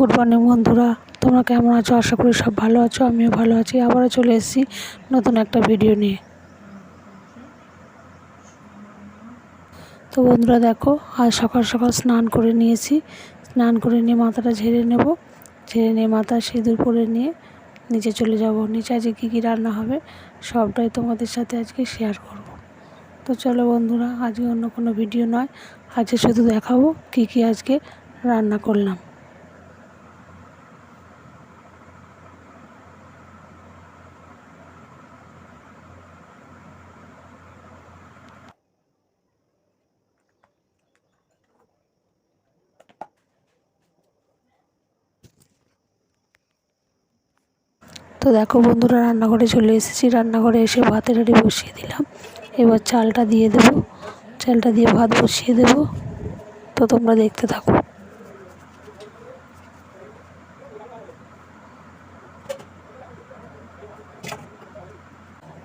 Good morning বন্ধুরা। তোমরা কেমন আছো? আশা করি সব ভালো আছো, আমিও ভালো আছি। আবারও চলে এসেছি নতুন একটা ভিডিও নিয়ে। তো বন্ধুরা দেখো, আজ সকাল সকাল স্নান করে নিয়েছি। স্নান করে নিয়ে মাথাটা ঝেড়ে নেব। ঝেড়ে নিয়ে মাথা সিঁদুর পরে নিয়ে নিচে চলে যাব। নিচে আজকে কী কী রান্না হবে, সবটাই তোমাদের সাথে আজকে শেয়ার করব। তো চলো বন্ধুরা, আজকে অন্য কোনো ভিডিও নয়। আজকে শুধু দেখাবো কী কী আজকে রান্না করলাম। তো দেখো বন্ধুরা, রান্নাঘরে চলে এসেছি। রান্নাঘরে এসে ভাতের হাঁড়ি বসিয়ে দিলাম। এবার চালটা দিয়ে দেবো। চালটা দিয়ে ভাত বসিয়ে দেবো। তো তোমরা দেখতে থাকো।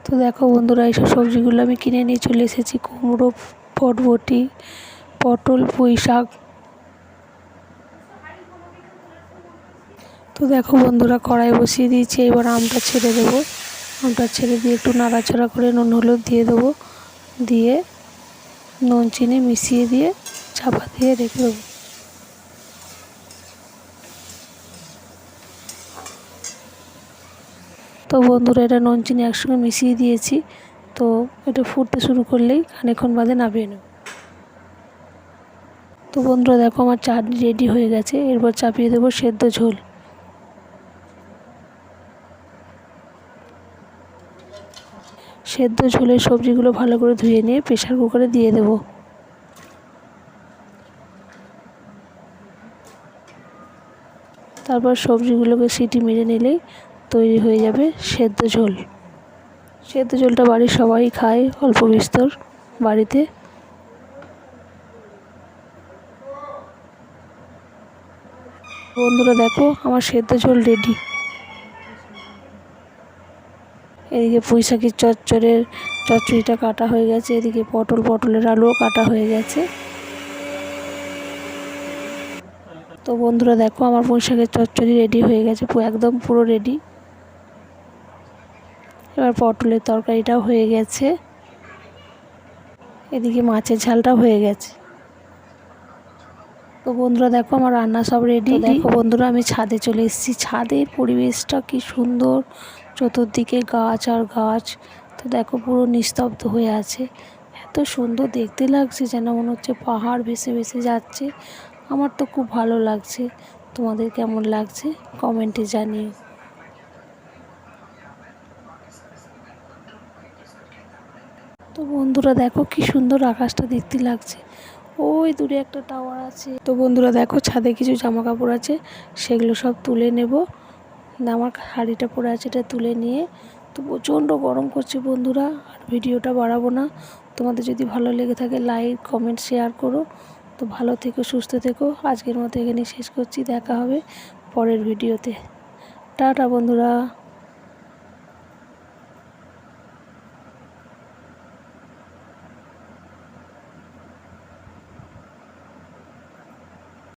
তো দেখো বন্ধুরা, এইসব সবজিগুলো আমি কিনে নিয়ে চলে এসেছি। কুমড়ো, পটবটি, পটল পুঁই শাক তো দেখো বন্ধুরা, কড়াই বসিয়ে দিয়েছি, এবার আমটা ছেড়ে দেবো। আমটা ছেড়ে দিয়ে একটু নাড়াচাড়া করে নুন, হলুদ দিয়ে দেবো। দিয়ে নুন, চিনি মিশিয়ে দিয়ে চাপা দিয়ে রেখে দেবো। তো বন্ধুরা, এটা নুন, চিনি একসঙ্গে মিশিয়ে দিয়েছি। তো এটা ফুটতে শুরু করলেই খানিক্ষণ বাদে নামিয়ে নেব। তো বন্ধুরা, দেখো আমার চাটনি রেডি হয়ে গেছে। এরপর চাপিয়ে দেবো সেদ্ধ ঝোল। সেদ্ধ ঝোলের সবজিগুলো ভালো করে ধুয়ে নিয়ে প্রেশার কুকারে দিয়ে দেব। তারপর সবজিগুলোকে সিটি মেরে নিলেই তৈরি হয়ে যাবে সেদ্ধ ঝোল। সেদ্ধ ঝোলটা বাড়ির সবাই খায় অল্প বিস্তর বাড়িতে। বন্ধুরা দেখো, আমার সেদ্ধ ঝোল রেডি এদিকে পুঁই পুঁইশাকের চচ্চড়ের চচ্চড়িটা কাটা হয়ে গেছে, এদিকে পটল, পটলের আলুও কাটা হয়ে গেছে। তো বন্ধুরা দেখো, আমার পুঁই পুঁইশাকের চচ্চড়ি রেডি হয়ে গেছে একদম পুরো রেডি এবার পটলের তরকারিটাও হয়ে গেছে। এদিকে মাছের ঝালটাও হয়ে গেছে। তো বন্ধুরা দেখো আমার রান্না সব রেডি দেখো বন্ধুরা আমি ছাদে চলে এসেছি। ছাদের পরিবেশটা কি সুন্দর। চতুর্দিকে গাছ আর গাছ। তো দেখো পুরো নিস্তব্ধ হয়ে আছে। এত সুন্দর দেখতে লাগছে যেন মনে হচ্ছে পাহাড় ভেসে ভেসে যাচ্ছে। আমার তো খুব ভালো লাগছে। তোমাদের কেমন লাগছে? কমেন্টে জানিও। তো বন্ধুরা দেখো কি সুন্দর আকাশটা দেখতে লাগছে। ওই দূরে একটা টাওয়ার আছে। তো বন্ধুরা দেখো, ছাদে কিছু জামা কাপড় আছে, সেগুলো সব তুলে নেব। আমার শাড়িটা পরে আছে, এটা তুলে নিয়ে। তো প্রচণ্ড গরম করছে বন্ধুরা, আর ভিডিওটা বাড়াবো না। তোমাদের যদি ভালো লেগে থাকে লাইক কমেন্ট শেয়ার করো। তো ভালো থেকো, সুস্থ থেকো। আজকের মতো এখানে শেষ করছি, দেখা হবে পরের ভিডিওতে। টাটা বন্ধুরা।